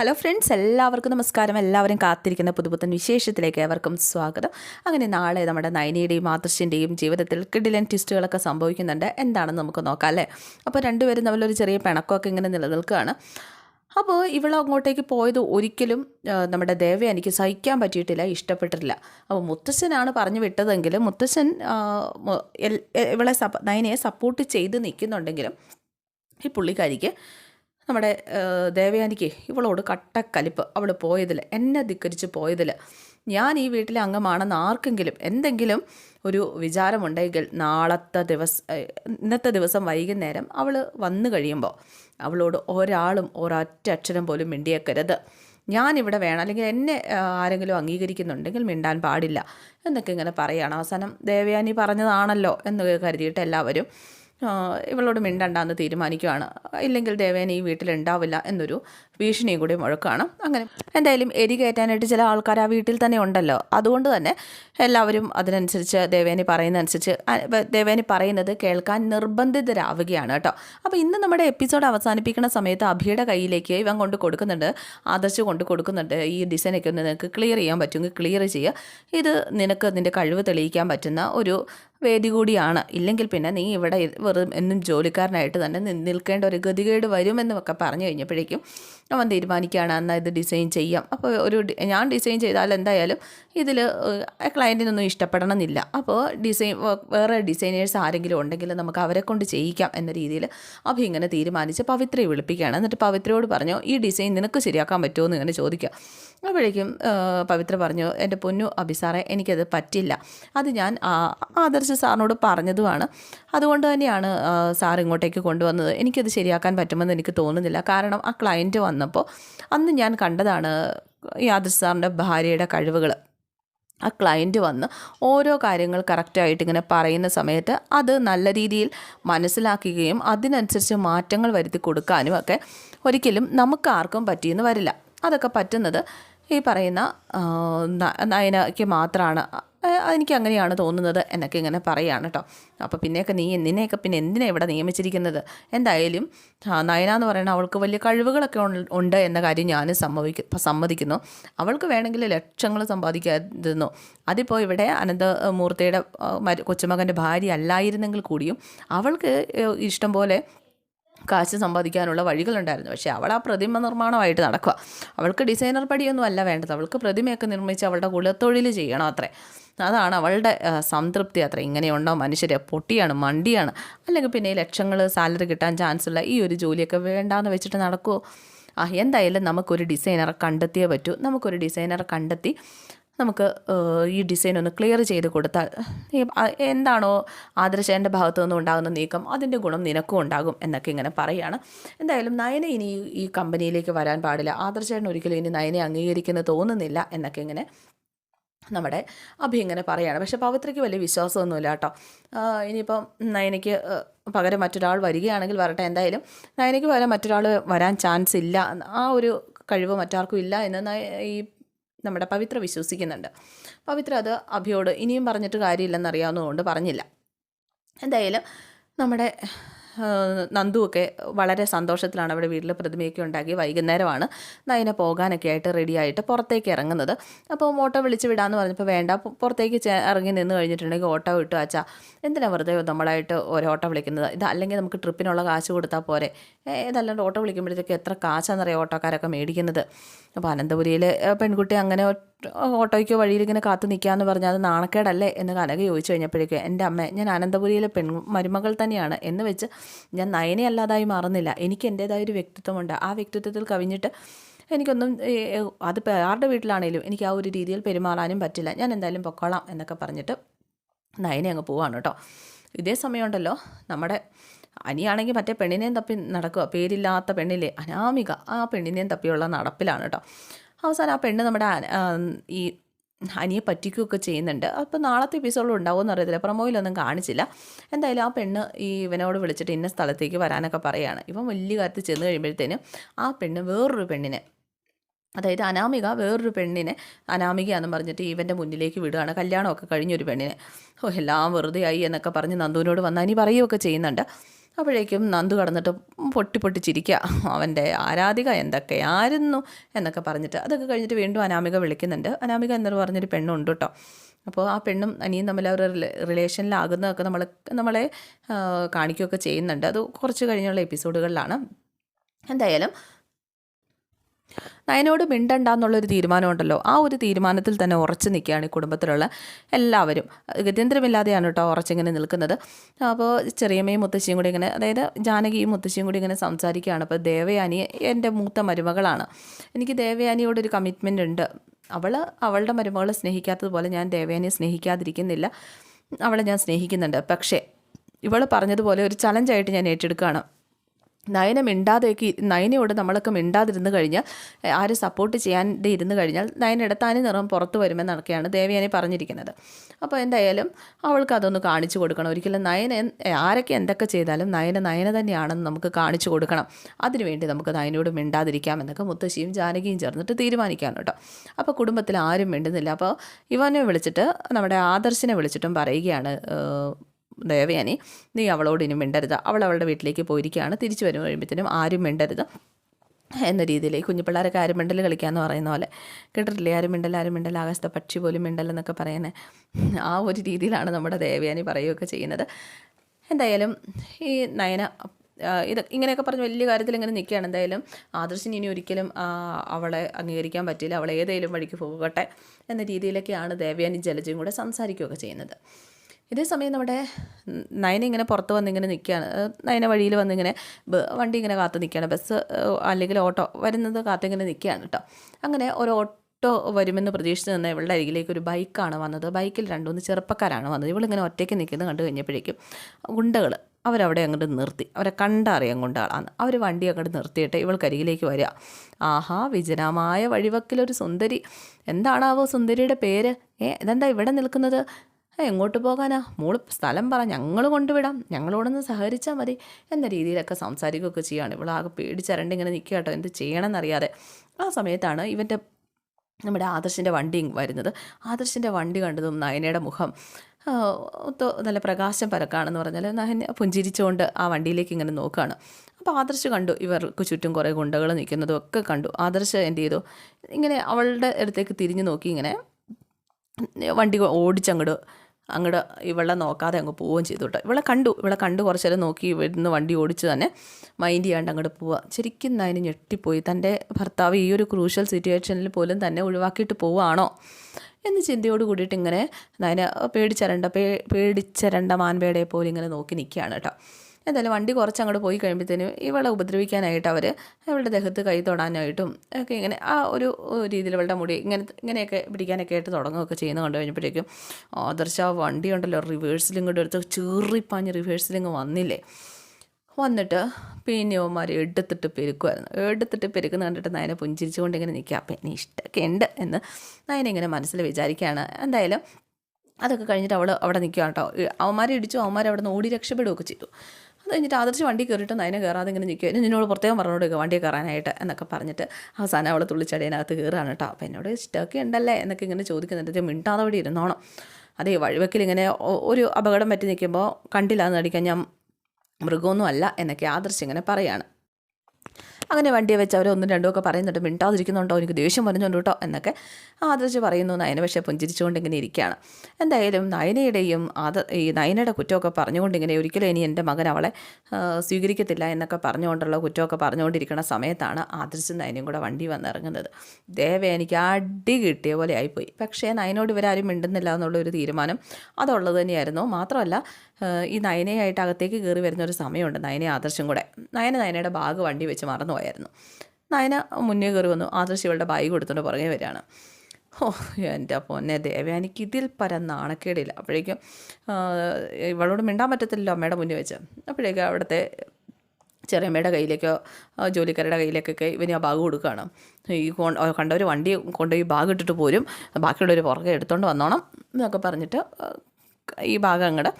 Hello friends എല്ലാവർക്കും നമസ്കാരം. എല്ലാവരും കാത്തിരിക്കുന്ന പുതുപുത്തൻ വിശേഷത്തിലേക്ക് ഏവർക്കും സ്വാഗതം. അങ്ങനെ നാളെ നമ്മുടെ നയനിയുടെയും മാതൃശ്യന്റെയും ജീവിതത്തിൽ കിഡിലൻ ട്വിസ്റ്റുകളൊക്കെ സംഭവിക്കുന്നുണ്ട്. എന്താണെന്ന് നമുക്ക് നോക്കാം അല്ലേ? അപ്പോൾ രണ്ടുപേരും തമ്മിലൊരു ചെറിയ പിണക്കമൊക്കെ ഇങ്ങനെ നിലനിൽക്കുകയാണ്. അപ്പോൾ ഇവൾ അങ്ങോട്ടേക്ക് പോയത് ഒരിക്കലും നമ്മുടെ ദേവ എനിക്ക് സഹിക്കാൻ പറ്റിയിട്ടില്ല ഇഷ്ടപ്പെട്ടിട്ടില്ല. അപ്പോൾ മുത്തശ്ശനാണ് പറഞ്ഞു വിട്ടതെങ്കിലും മുത്തശ്ശൻ ഇവളെ സപ്പ നയനയെ സപ്പോർട്ട് ചെയ്ത് നിൽക്കുന്നുണ്ടെങ്കിലും ഈ പുള്ളിക്കാരിക്ക് നമ്മുടെ ദേവയാനിക്ക് ഇവളോട് കട്ടക്കലിപ്പ്. അവൾ പോയതിൽ എന്നെ ധിക്കരിച്ച് പോയതിൽ ഞാൻ ഈ വീട്ടിലെ അംഗമാണെന്ന് ആർക്കെങ്കിലും എന്തെങ്കിലും ഒരു വിചാരമുണ്ടെങ്കിൽ നാളത്തെ ദിവസം ഇന്നത്തെ ദിവസം വൈകുന്നേരം അവൾ വന്നു കഴിയുമ്പോൾ അവളോട് ഒരാളും ഒരൊറ്റ അക്ഷരം പോലും മിണ്ടിയേക്കരുത്. ഞാനിവിടെ വേണം. അല്ലെങ്കിൽ എന്നെ ആരെങ്കിലും അംഗീകരിക്കുന്നുണ്ടെങ്കിൽ മിണ്ടാൻ പാടില്ല. എന്നൊക്കെ ഇങ്ങനെ പറയുകയാണ് അവസാനം ദേവയാനി പറഞ്ഞതാണല്ലോ എന്ന് കരുതിയിട്ട് എല്ലാവരും ഇവളോട് മിണ്ടണ്ടെന്ന് തീരുമാനിക്കുകയാണ്. ഇല്ലെങ്കിൽ ദേവേന ഈ വീട്ടിലുണ്ടാവില്ല എന്നൊരു ഭീഷണിയും കൂടി മുഴക്കാണ്. അങ്ങനെ എന്തായാലും എരി കയറ്റാനായിട്ട് ചില ആൾക്കാർ ആ വീട്ടിൽ തന്നെ ഉണ്ടല്ലോ. അതുകൊണ്ട് തന്നെ എല്ലാവരും അതിനനുസരിച്ച് ദേവേനി പറയുന്നതനുസരിച്ച് ദേവേനി പറയുന്നത് കേൾക്കാൻ നിർബന്ധിതരാവുകയാണ് കേട്ടോ. അപ്പോൾ ഇന്ന് നമ്മുടെ എപ്പിസോഡ് അവസാനിപ്പിക്കുന്ന സമയത്ത് അഭിയുടെ കയ്യിലേക്ക് ഇവൻ കൊണ്ട് കൊടുക്കുന്നുണ്ട് ആദർശ് കൊണ്ട് കൊടുക്കുന്നുണ്ട്. ഈ ഡിസൈനൊക്കെ ഒന്ന് നിനക്ക് ക്ലിയർ ചെയ്യാൻ പറ്റുമെങ്കിൽ ക്ലിയർ ചെയ്യുക ഇത് നിനക്ക് നിന്റെ കഴിവ് തെളിയിക്കാൻ പറ്റുന്ന ഒരു വേദി കൂടിയാണ്. ഇല്ലെങ്കിൽ പിന്നെ നീ ഇവിടെ വെറും എന്നും ജോലിക്കാരനായിട്ട് തന്നെ നിൽക്കേണ്ട ഒരു ഗതികേട് വരുമെന്നൊക്കെ പറഞ്ഞു കഴിഞ്ഞപ്പോഴേക്കും അവൻ തീരുമാനിക്കുകയാണ് എന്നാൽ ഇത് ഡിസൈൻ ചെയ്യാം. അപ്പോൾ ഒരു ഞാൻ ഡിസൈൻ ചെയ്താൽ എന്തായാലും ഇതിൽ ക്ലയന്റിനൊന്നും ഇഷ്ടപ്പെടണമെന്നില്ല. അപ്പോൾ ഡിസൈൻ വേറെ ഡിസൈനേഴ്സ് ആരെങ്കിലും ഉണ്ടെങ്കിൽ നമുക്ക് അവരെ കൊണ്ട് ചെയ്യിക്കാം എന്ന രീതിയിൽ അഭി ഇങ്ങനെ തീരുമാനിച്ച് പവിത്രയെ വിളിപ്പിക്കുകയാണ്. എന്നിട്ട് പവിത്രയോട് പറഞ്ഞു ഈ ഡിസൈൻ നിനക്ക് ശരിയാക്കാൻ പറ്റുമോ? എന്ന് ഇങ്ങനെ ചോദിക്കുക. അപ്പോഴേക്കും പവിത്ര പറഞ്ഞു എന്റെ പൊന്നു അഭിസാറെ എനിക്കത് പറ്റില്ല. അത് ഞാൻ ആ, ആദർശ് സാറിനോട് പറഞ്ഞതുമാണ്. അതുകൊണ്ട് തന്നെയാണ് സാർ ഇങ്ങോട്ടേക്ക് കൊണ്ടുവന്നത്. എനിക്കത് ശരിയാക്കാൻ പറ്റുമെന്ന് എനിക്ക് തോന്നുന്നില്ല. കാരണം ആ ക്ലയന്റ് വന്നപ്പോൾ അന്ന് ഞാൻ കണ്ടതാണ് യാദൃശ് സാറിന്റെ ഭാര്യയുടെ കഴിവുകൾ ആ ക്ലയന്റ് വന്ന് ഓരോ കാര്യങ്ങൾ കറക്റ്റായിട്ട് ഇങ്ങനെ പറയുന്ന സമയത്ത് അത് നല്ല രീതിയിൽ മനസ്സിലാക്കുകയും അതിനനുസരിച്ച് മാറ്റങ്ങൾ വരുത്തി കൊടുക്കാനും ഒക്കെ ഒരിക്കലും നമുക്ക് ആർക്കും പറ്റിയെന്ന് വരില്ല. അതൊക്കെ പറ്റുന്നത് ഈ പറയുന്ന നയനയ്ക്ക് മാത്രമാണ് എനിക്ക് അങ്ങനെയാണ് തോന്നുന്നത് എന്നൊക്കെ ഇങ്ങനെ പറയുകയാണ് കേട്ടോ അപ്പോൾ പിന്നെയൊക്കെ നീ നിന്നെയൊക്കെ പിന്നെ എന്തിനാണ് ഇവിടെ നിയമിച്ചിരിക്കുന്നത്? എന്തായാലും നയന എന്ന് പറയുന്ന അവൾക്ക് വലിയ കഴിവുകളൊക്കെ ഉണ്ട് എന്ന കാര്യം ഞാൻ സമ്മതിക്കും സമ്മതിക്കുന്നു. അവൾക്ക് വേണമെങ്കിൽ ലക്ഷങ്ങൾ സമ്പാദിക്കാതിരുന്നു. അതിപ്പോൾ ഇവിടെ അനന്തമൂർത്തിയുടെ കൊച്ചുമകന്റെ ഭാര്യ അല്ലായിരുന്നെങ്കിൽ കൂടിയും അവൾക്ക് ഇഷ്ടം പോലെ കാശ് സമ്പാദിക്കാനുള്ള വഴികളുണ്ടായിരുന്നു. പക്ഷേ അവൾ ആ പ്രതിമ നിർമ്മാണമായിട്ട് നടക്കുക അവൾക്ക് ഡിസൈനർ പടിയൊന്നും അല്ല വേണ്ടത്. അവൾക്ക് പ്രതിമയൊക്കെ നിർമ്മിച്ച് അവളുടെ കുലത്തൊഴിൽ ചെയ്യണം അത്രേ. അതാണ് അവളുടെ സംതൃപ്തി അത്ര. ഇങ്ങനെയുണ്ടോ മനുഷ്യരെ? പൊട്ടിയാണ് മണ്ടിയാണ്. അല്ലെങ്കിൽ പിന്നെ ലക്ഷങ്ങൾ സാലറി കിട്ടാൻ ചാൻസ് ഉള്ള ഈ ഒരു ജോലിയൊക്കെ വേണ്ടാന്ന് വെച്ചിട്ട് നടക്കുമോ ആ എന്തായാലും നമുക്കൊരു ഡിസൈനറെ കണ്ടെത്തിയേ പറ്റൂ. നമുക്കൊരു ഡിസൈനറെ കണ്ടെത്തി നമുക്ക് ഈ ഡിസൈൻ ഒന്ന് ക്ലിയർ ചെയ്ത് കൊടുത്താൽ എന്താണോ ആദർശേന്റെ ഭാഗത്തു നിന്ന് ഉണ്ടാകുന്ന നീക്കം അതിന്റെ ഗുണം നിനക്കും ഉണ്ടാകും എന്നൊക്കെ ഇങ്ങനെ പറയുകയാണ് എന്തായാലും നയന ഇനി ഈ- ഈ കമ്പനിയിലേക്ക് വരാൻ പാടില്ല. ആദർശേട്ടൻ ഒരിക്കലും ഇനി നയനെ അംഗീകരിക്കുന്ന തോന്നുന്നില്ല എന്നൊക്കെ ഇങ്ങനെ നമ്മുടെ അഭി ഇങ്ങനെ പറയാണ്. പക്ഷെ പവിത്രയ്ക്ക് വലിയ വിശ്വാസമൊന്നുമില്ല കേട്ടോ. ഇനിയിപ്പം നയനയ്ക്ക് പകരം മറ്റൊരാൾ വരികയാണെങ്കിൽ വരട്ടെ. എന്തായാലും നയനയ്ക്ക് പകരം മറ്റൊരാൾ വരാൻ ചാൻസ് ഇല്ല. ആ ഒരു കഴിവ് മറ്റാർക്കും ഇല്ല എന്ന് ഈ നമ്മുടെ പവിത്ര വിശ്വസിക്കുന്നുണ്ട്. പവിത്ര അത് അഭിയോട് ഇനിയും പറഞ്ഞിട്ട് കാര്യമില്ലെന്ന് അറിയാവുന്നതുകൊണ്ട് പറഞ്ഞില്ല. എന്തായാലും നമ്മുടെ നന്ദുവൊക്കെ വളരെ സന്തോഷത്തിലാണ് അവിടെ വീട്ടിൽ പ്രതിമയൊക്കെ ഉണ്ടാക്കി വൈകുന്നേരമാണ്. നയനെ പോകാനൊക്കെ ആയിട്ട് റെഡിയായിട്ട് പുറത്തേക്ക് ഇറങ്ങുന്നത്. അപ്പോൾ ഓട്ടോ വിളിച്ച് വിടാമെന്ന് പറഞ്ഞപ്പോൾ വേണ്ട പുറത്തേക്ക് ഇറങ്ങി നിന്ന് കഴിഞ്ഞിട്ടുണ്ടെങ്കിൽ ഓട്ടോ വിട്ടു അച്ഛാ. എന്തിനാണ് വെറുതെ നമ്മളായിട്ട് ഒരു ഓട്ടോ വിളിക്കുന്നത്? ഇത് അല്ലെങ്കിൽ നമുക്ക് ട്രിപ്പിനുള്ള കാശ് കൊടുത്താൽ പോരെ. ഏതല്ലാണ്ട് ഓട്ടോ വിളിക്കുമ്പോഴത്തേക്ക് എത്ര കാശാണെന്നറിയാം ഓട്ടോക്കാരൊക്കെ മേടിക്കുന്നത്? അപ്പോൾ അനന്തപുരിയിൽ പെൺകുട്ടി അങ്ങനെ ഓട്ടോയ്ക്കോ വഴിയിൽ ഇങ്ങനെ കാത്തു നിൽക്കാമെന്ന് പറഞ്ഞാൽ അത് നാണക്കേടല്ലേ എന്ന് കനക ചോദിച്ചു കഴിഞ്ഞപ്പോഴേക്കും എന്റെ അമ്മ ഞാൻ അനന്തപുരിയിലെ പെൺ മരുമകൾ തന്നെയാണ് എന്ന് വെച്ച് ഞാൻ നയനെ അല്ലാതായി മാറുന്നില്ല. എനിക്ക് എന്റേതായ ഒരു വ്യക്തിത്വമുണ്ട്. ആ വ്യക്തിത്വത്തിൽ കവിഞ്ഞിട്ട് എനിക്കൊന്നും ഏ, ആരുടെ വീട്ടിലാണേലും എനിക്ക് ആ ഒരു രീതിയിൽ പെരുമാറാനും പറ്റില്ല. ഞാൻ എന്തായാലും പൊക്കോളാം എന്നൊക്കെ പറഞ്ഞിട്ട് നയനെ അങ്ങ് പോവാണ് കേട്ടോ. ഇതേ സമയമുണ്ടല്ലോ നമ്മുടെ അനിയാണെങ്കിൽ മറ്റേ പെണ്ണിനെയും തപ്പി നടക്കുക. പേരില്ലാത്ത പെണ്ണില്ലേ? അനാമിക. ആ പെണ്ണിനെയും തപ്പിയുള്ള നടപ്പിലാണ് കേട്ടോ അവസാനം ആ പെണ്ണ് നമ്മുടെ ഈ അനിയെ പറ്റിക്കുകയൊക്കെ ചെയ്യുന്നുണ്ട്. അപ്പോൾ നാളത്തെ എപ്പിസോഡിൽ ഉണ്ടാവുമെന്ന് അറിയത്തില്ല. പ്രൊമോയിലൊന്നും കാണിച്ചില്ല. എന്തായാലും ആ പെണ്ണ് ഈ ഇവനോട് വിളിച്ചിട്ട് ഇന്ന സ്ഥലത്തേക്ക് വരാനൊക്കെ പറയുകയാണ് ഇവൻ വലിയ കാര്യത്തിൽ ചെന്ന് കഴിയുമ്പോഴത്തേനും ആ പെണ്ണ് വേറൊരു പെണ്ണിനെ അതായത് അനാമിക വേറൊരു പെണ്ണിനെ അനാമികയാണെന്ന് പറഞ്ഞിട്ട് ഇവന്റെ മുന്നിലേക്ക് വിടുകയാണ്. കല്യാണമൊക്കെ കഴിഞ്ഞൊരു പെണ്ണിനെ. ഓ എല്ലാം വെറുതെ ആയി എന്നൊക്കെ പറഞ്ഞ് നന്ദുവിനോട് വന്ന് അനി പറയുകയൊക്കെ ചെയ്യുന്നുണ്ട്. അപ്പോഴേക്കും നന്ദു കടന്നിട്ട് പൊട്ടി പൊട്ടിച്ചിരിക്കുക അവന്റെ ആരാധിക എന്തൊക്കെയായിരുന്നു എന്നൊക്കെ പറഞ്ഞിട്ട് അതൊക്കെ കഴിഞ്ഞിട്ട് വീണ്ടും അനാമിക വിളിക്കുന്നുണ്ട്. അനാമിക എന്നൊരു പറഞ്ഞൊരു പെണ്ണുണ്ട് കേട്ടോ അപ്പോൾ ആ പെണ്ണും അനിയും തമ്മിൽ അവർ റിലേഷനിലാകുന്നതൊക്കെ നമ്മൾ നമ്മളെ കാണിക്കുകയൊക്കെ ചെയ്യുന്നുണ്ട്. അത് കുറച്ച് കഴിഞ്ഞുള്ള എപ്പിസോഡുകളിലാണ്. എന്തായാലും നയനോട് മിണ്ടണ്ടെന്നുള്ളൊരു തീരുമാനമുണ്ടല്ലോ. ആ ഒരു തീരുമാനത്തിൽ തന്നെ ഉറച്ചു നിൽക്കുകയാണ് ഈ കുടുംബത്തിലുള്ള എല്ലാവരും. ഗത്യന്തരമില്ലാതെയാണ് കേട്ടോ ഉറച്ചിങ്ങനെ നിൽക്കുന്നത്. അപ്പോൾ ചെറിയമ്മയും മുത്തശ്ശിയും കൂടി ഇങ്ങനെ അതായത് ജാനകിയും മുത്തശ്ശിയും കൂടി ഇങ്ങനെ സംസാരിക്കുകയാണ്. അപ്പോൾ ദേവയാനി എന്റെ മൂത്ത മരുമകളാണ്. എനിക്ക് ദേവയാനിയോടൊരു കമ്മിറ്റ്മെന്റ് ഉണ്ട്. അവൾ അവളുടെ മരുമകളെ സ്നേഹിക്കാത്തതുപോലെ ഞാൻ ദേവയാനിയെ സ്നേഹിക്കാതിരിക്കുന്നില്ല. അവളെ ഞാൻ സ്നേഹിക്കുന്നുണ്ട്. പക്ഷേ ഇവൾ പറഞ്ഞതുപോലെ ഒരു ചലഞ്ചായിട്ട് ഞാൻ ഏറ്റെടുക്കുകയാണ്. നയന മിണ്ടാതെയൊക്കെ നയനയോട് നമ്മളൊക്കെ മിണ്ടാതിരുന്ന് കഴിഞ്ഞാൽ ആരും സപ്പോർട്ട് ചെയ്യാതെ ഇരുന്ന് കഴിഞ്ഞാൽ നയന ഇടത്താനും നിറം പുറത്ത് വരുമെന്നൊക്കെയാണ് ദേവയാനി പറഞ്ഞിരിക്കുന്നത്. അപ്പോൾ എന്തായാലും അവൾക്ക് അതൊന്ന് കാണിച്ചു കൊടുക്കണം. ഒരിക്കലും നയന ആരൊക്കെ എന്തൊക്കെ ചെയ്താലും നയന നയന തന്നെയാണെന്ന് നമുക്ക് കാണിച്ചു കൊടുക്കണം. അതിനുവേണ്ടി നമുക്ക് നയനയോട് മിണ്ടാതിരിക്കാമെന്നൊക്കെ മുത്തശ്ശിയും ജാനകിയും ചേർന്നിട്ട് തീരുമാനിക്കാം കേട്ടോ. അപ്പോൾ കുടുംബത്തിൽ ആരും മിണ്ടുന്നില്ല. അപ്പോൾ ഇവനെ വിളിച്ചിട്ട് നമ്മുടെ ആദർശിനെ വിളിച്ചിട്ടും പറയുകയാണ് ദേവയാനി നീ അവളോട് ഇനി മിണ്ടരുത്. അവൾ അവളുടെ വീട്ടിലേക്ക് പോയിരിക്കുകയാണ്. തിരിച്ചു വരും കഴിയുമ്പോഴത്തേനും ആരും മിണ്ടരുത് എന്ന രീതിയിൽ ഈ കുഞ്ഞു പിള്ളേരൊക്കെ ആരും മിണ്ടൽ കളിക്കാന്ന് പറയുന്ന പോലെ. കേട്ടിട്ടില്ലേ? ആരും മിണ്ടൽ ആരും മിണ്ടൽ ആകാശത്തെ പക്ഷി പോലും മിണ്ടൽ എന്നൊക്കെ പറയുന്നത് ആ ഒരു രീതിയിലാണ് നമ്മുടെ ദേവയാനി പറയുകയൊക്കെ ചെയ്യുന്നത്. എന്തായാലും ഈ നയന ഇത് ഇങ്ങനെയൊക്കെ പറഞ്ഞ് വലിയ കാര്യത്തിൽ ഇങ്ങനെ നിൽക്കുകയാണ്. എന്തായാലും ആദർശിന് ഇനി ഒരിക്കലും അവളെ അംഗീകരിക്കാൻ പറ്റില്ല. അവൾ ഏതെങ്കിലും വഴിക്ക് പോകട്ടെ എന്ന രീതിയിലൊക്കെയാണ് ദേവയാനി ജലജയും കൂടെ സംസാരിക്കുകയൊക്കെ ചെയ്യുന്നത്. ഇതേ സമയം നമ്മുടെ നയന ഇങ്ങനെ പുറത്ത് വന്നിങ്ങനെ നിൽക്കുകയാണ്. നയന വഴിയിൽ വന്നിങ്ങനെ വണ്ടി ഇങ്ങനെ കാത്ത് നിൽക്കുകയാണ്. ബസ് അല്ലെങ്കിൽ ഓട്ടോ വരുന്നത് കാത്തിങ്ങനെ നിൽക്കുകയാണ് കേട്ടോ. അങ്ങനെ ഒരു ഓട്ടോ വരുമെന്ന് പ്രതീക്ഷിച്ച് നിന്ന് ഇവളുടെ അരികിലേക്ക് ഒരു ബൈക്കാണ് വന്നത്. ബൈക്കിൽ രണ്ടുമൂന്ന് ചെറുപ്പക്കാരാണ് വന്നത്. ഇവളിങ്ങനെ ഒറ്റയ്ക്ക് നിൽക്കുന്നത് കണ്ടു കഴിഞ്ഞപ്പോഴേക്കും ഗുണ്ടകൾ അവരവിടെ അങ്ങോട്ട് നിർത്തി. അവരെ കണ്ടറിയാം കൊണ്ടാളാണ് അവർ വണ്ടി അങ്ങോട്ട് നിർത്തിയിട്ട് ഇവൾക്കരികിലേക്ക് വരിക. ആഹാ വിജനമായ വഴിവക്കിലൊരു സുന്ദരി. എന്താണാവോ സുന്ദരിയുടെ പേര്? ഏ ഇതെന്താ ഇവിടെ നിൽക്കുന്നത്? "ഏ, എങ്ങോട്ട് പോകാനാ? മോൾ സ്ഥലം പറ ഞങ്ങൾ കൊണ്ടുവിടാം. ഞങ്ങളോടൊന്ന് സഹകരിച്ചാൽ മതി. എന്ന രീതിയിലൊക്കെ സംസാരിക്കുകയൊക്കെ ചെയ്യുകയാണ് ഇവളാകെ പേടിച്ചരണ്ട് ഇങ്ങനെ നിൽക്കുക കേട്ടോ. എന്ത് ചെയ്യണമെന്നറിയാതെ. ആ സമയത്താണ് ഇവന്റെ നമ്മുടെ ആദർശിന്റെ വണ്ടി വരുന്നത്. ആദർശിന്റെ വണ്ടി കണ്ടതും നയനയുടെ മുഖം നല്ല പ്രകാശം പരക്കാണെന്ന് പറഞ്ഞാൽ നയന പുഞ്ചിരിച്ചുകൊണ്ട് ആ വണ്ടിയിലേക്ക് ഇങ്ങനെ നോക്കുകയാണ് അപ്പോൾ ആദർശ് കണ്ടു. ഇവർക്ക് ചുറ്റും കുറേ ഗുണ്ടകൾ നിൽക്കുന്നതും ഒക്കെ കണ്ടു. ആദർശ് എന്ത് ചെയ്തു? ഇങ്ങനെ അവളുടെ അടുത്തേക്ക് തിരിഞ്ഞു നോക്കി ഇങ്ങനെ വണ്ടി ഓടിച്ചങ്ങോട്ട് അങ്ങോട്ട് ഇവളെ നോക്കാതെ അങ്ങ് പോവുകയും ചെയ്തു കേട്ടോ. ഇവളെ കണ്ടു ഇവളെ കണ്ടു കുറച്ച് നേരം നോക്കി ഇവിടുന്ന് വണ്ടി ഓടിച്ച് തന്നെ മൈൻഡ് ചെയ്യാണ്ട് അങ്ങോട്ട് പോവുക. ശരിക്കും അതിന് ഞെട്ടിപ്പോയി. തന്റെ ഭർത്താവ് ഈ ഒരു ക്രൂഷ്യൽ സിറ്റുവേഷനിൽ പോലും തന്നെ ഒഴിവാക്കിയിട്ട് പോവുകയാണോ എന്ന് ചിന്തയോട് കൂടിയിട്ട് ഇങ്ങനെ നയന പേടിച്ചരണ്ട പേ പേടിച്ചരണ്ട മാൻപേടയെ പോലെ ഇങ്ങനെ നോക്കി നിൽക്കുകയാണ് കേട്ടോ. എന്തായാലും വണ്ടി കുറച്ച് അങ്ങോട്ട് പോയി കഴിയുമ്പോഴത്തേനും ഇവളെ ഉപദ്രവിക്കാനായിട്ട് അവർ ഇവളുടെ ദേഹത്ത് കൈ തൊടാനായിട്ടും ഒക്കെ ഇങ്ങനെ ആ ഒരു രീതിയിൽ ഇവളുടെ മുടി ഇങ്ങനെ ഇങ്ങനെയൊക്കെ പിടിക്കാനൊക്കെ ആയിട്ട് തുടങ്ങുകയൊക്കെ ചെയ്യുന്ന കണ്ടു കഴിഞ്ഞപ്പോഴേക്കും ആദർശ ആ വണ്ടി ഉണ്ടല്ലോ റിവേഴ്സിൽ ഇങ്ങോട്ട് എടുത്ത് ചീറിപ്പാഞ്ഞ് റിവേഴ്സിൽ ഇങ്ങ് വന്നില്ലേ? വന്നിട്ട് പിന്നെ ഓമാർ എടുത്തിട്ട് പെരുക്കുമായിരുന്നു എടുത്തിട്ട് പെരുക്കുന്ന കണ്ടിട്ട് നയനെ പുഞ്ചിരിച്ചുകൊണ്ട് ഇങ്ങനെ നിൽക്കുക. അപ്പം എന്നെ ഇഷ്ടമൊക്കെ ഉണ്ട് എന്ന് നയനെ ഇങ്ങനെ മനസ്സിൽ വിചാരിക്കുകയാണ്. എന്തായാലും അതൊക്കെ കഴിഞ്ഞിട്ട് അവൾ അവിടെ നിൽക്കുക കേട്ടോ. അവന്മാരെ ഇടിച്ചു അവന്മാർ അവിടെ നിന്ന് ഓടി രക്ഷപ്പെടുകയൊക്കെ ചെയ്തു. കഴിഞ്ഞിട്ട് ആദർശ് വണ്ടി കയറിയിട്ട് നയനെ കയറാതെ ഇങ്ങനെ നിൽക്കുക നിന്നോട് പ്രത്യേകം പറഞ്ഞോട് വണ്ടി കയറാനായിട്ട് എന്നൊക്കെ പറഞ്ഞിട്ട് അവസാനം അവളെ തുള്ളിച്ചടിയനകത്ത് കയറാണ് കേട്ടോ. അപ്പോൾ എന്നോട് ഇഷ്ടമൊക്കെ ഉണ്ടല്ലേ? എന്നൊക്കെ ഇങ്ങനെ ചോദിക്കുന്നുണ്ട്. മിണ്ടാതെ അവിടെ ഇരുന്നോണം. അതേ വഴിവെക്കിൽ ഇങ്ങനെ ഒരു അപകടം പറ്റി നിൽക്കുമ്പോൾ കണ്ടില്ല എന്ന് നടിക്കാൻ ഞാൻ മൃഗമൊന്നും അല്ല എന്നൊക്കെ ആദർശ് ഇങ്ങനെ പറയാണ്. അങ്ങനെ വണ്ടിയെ വെച്ച് അവർ ഒന്നും രണ്ടും ഒക്കെ പറയുന്നുണ്ട് മിണ്ടാതിരിക്കുന്നുണ്ടോ? എനിക്ക് ദേഷ്യം പറഞ്ഞുകൊണ്ട് കേട്ടോ എന്നൊക്കെ ആദർശ് പറയുന്നു നയന പക്ഷേ പുഞ്ചിരിച്ചുകൊണ്ട് ഇങ്ങനെ ഇരിക്കുകയാണ്. എന്തായാലും നയനയുടെയും ആദ ഈ നയനയുടെ കുറ്റമൊക്കെ പറഞ്ഞുകൊണ്ട് ഇങ്ങനെ ഒരിക്കലും ഇനി എന്റെ മകൻ അവളെ സ്വീകരിക്കത്തില്ല എന്നൊക്കെ പറഞ്ഞുകൊണ്ടുള്ള കുറ്റമൊക്കെ പറഞ്ഞുകൊണ്ടിരിക്കുന്ന സമയത്താണ് ആദർശും നയനയും കൂടെ വണ്ടി വന്നിറങ്ങുന്നത്. ദേവ എനിക്ക് അടി കിട്ടിയ പോലെ ആയിപ്പോയി. പക്ഷേ നയനോട് ഇവരാരും മിണ്ടുന്നില്ല എന്നുള്ളൊരു തീരുമാനം അതുള്ളത് തന്നെയായിരുന്നു. മാത്രമല്ല ഈ നയനയായിട്ട് അകത്തേക്ക് കയറി വരുന്ന ഒരു സമയമുണ്ട് നയനെ ആദർശം കൂടെ. നയന നയനയുടെ ബാഗ് വണ്ടി വെച്ച് മറന്നുപോയായിരുന്നു. നയന മുന്നേ കയറി വന്നു. ആദർശ് ഇവളുടെ ബാഗ് കൊടുത്തുകൊണ്ട് പുറകെ വരികയാണ്. ഓ എന്റെ പൊന്നെ ദേവയാനിക്ക് ഇതിൽ പരം നാണക്കേടില്ല. അപ്പോഴേക്കും ഇവളോട് മിണ്ടാൻ പറ്റത്തില്ലല്ലോ അമ്മയുടെ മുന്നിൽ വെച്ച്. അപ്പോഴേക്കും അവിടുത്തെ ചെറിയമ്മയുടെ കയ്യിലേക്കോ ജോലിക്കാരുടെ കയ്യിലേക്കൊക്കെ ഇവന് ആ ബാഗ് കൊടുക്കുകയാണ്. ഈ കണ്ടവർ വണ്ടി കൊണ്ടുപോയി ബാഗ് ഇട്ടിട്ട് പോരും. ബാക്കിയുള്ളവർ പുറകെ എടുത്തുകൊണ്ട് വന്നോണം എന്നൊക്കെ പറഞ്ഞിട്ട് ഈ ഭാഗം അങ്ങടെ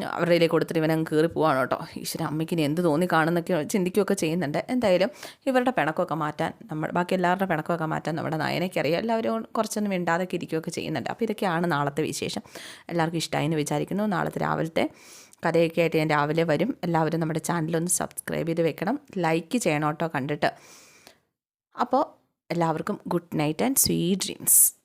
അവരുടെ ഇതിലേക്ക് കൊടുത്തിട്ട് ഇവനങ്ങ് കയറി പോവാണ് കേട്ടോ. ഈശ്വര അമ്മയ്ക്ക് ഇനി എന്ത് തോന്നി കാണുന്നൊക്കെ ചിന്തിക്കുകയൊക്കെ ചെയ്യുന്നുണ്ട്. എന്തായാലും ഇവരുടെ പിണക്കമൊക്കെ മാറ്റാൻ നമ്മൾ ബാക്കി എല്ലാവരുടെ പിണക്കമൊക്കെ മാറ്റാൻ നമ്മുടെ നയനയ്ക്ക് അറിയാം എല്ലാവരും കുറച്ചൊന്നും മിണ്ടാതൊക്കെ ഇരിക്കുകയൊക്കെ ചെയ്യുന്നുണ്ട്. അപ്പോൾ ഇതൊക്കെയാണ് നാളത്തെ വിശേഷം. എല്ലാവർക്കും ഇഷ്ടമായി എന്ന് വിചാരിക്കുന്നു. നാളത്തെ രാവിലത്തെ കഥയൊക്കെ ആയിട്ട് ഞാൻ രാവിലെ വരും. എല്ലാവരും നമ്മുടെ ചാനലൊന്ന് സബ്സ്ക്രൈബ് ചെയ്ത് വെക്കണം. ലൈക്ക് ചെയ്യണം കേട്ടോ കണ്ടിട്ട്. അപ്പോൾ എല്ലാവർക്കും good night and sweet dreams